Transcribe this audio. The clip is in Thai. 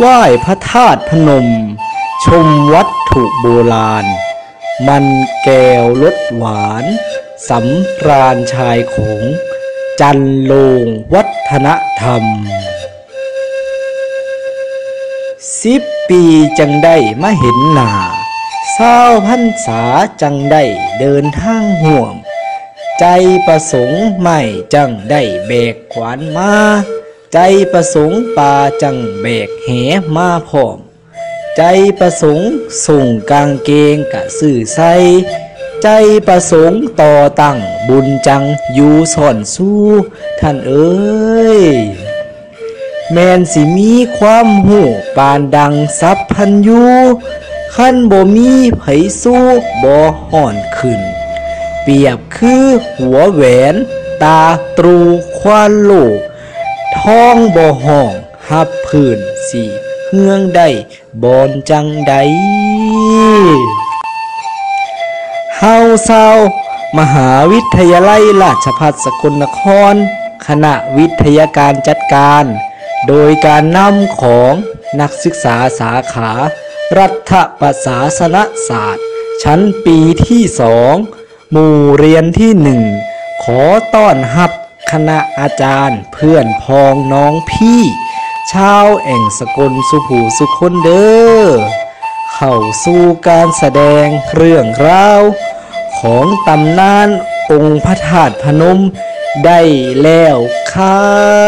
ไหว้พระธาตุพนม ชมวัตถุโบราณ มันแก้วรสหวานสำราญชายโขง จันโลงวัฒนธรรมสิบปีจังได้มาเห็นหนาเศร้าพันษาจังได้เดินทางห่วม ใจประสงค์ไม่จังได้แบกขวานมา ใจประสงค์ปาจังแบกแหมาพร้อม ใจประสงค์ส่งกางเกงกะสื่อใสใจประสงค์ต่อตั้งบุญจังอยู่ส่อนสู้ท่านเอ้ย แมนสิมีความหูปานดังซับพันยูขั้นบ่มีไผสู้บ่ห่อนขึ้น เปรียบคือหัวแหวน ตาตรูควานโลก ท้องบ่ห้องหับพื้นสีเฮืองได้บอนจังใดเฮาเศร้ามหาวิทยาลัยราชภัฏสกลนคร คณะวิทยาการจัดการ โดยการนำของนักศึกษาสาขา รัฐประศาสนศาสตร์ ชั้นปีที่สองหมู่เรียนที่หนึ่งขอต้อนรับ คณะอาจารย์ เพื่อนพ้องน้องพี่ ชาวแอ่งสกลสุผูสุคนเด้อเข้าสู่การแสดงเรื่องราว ของตำนานองค์พระธาตุพนมได้แล้วครับ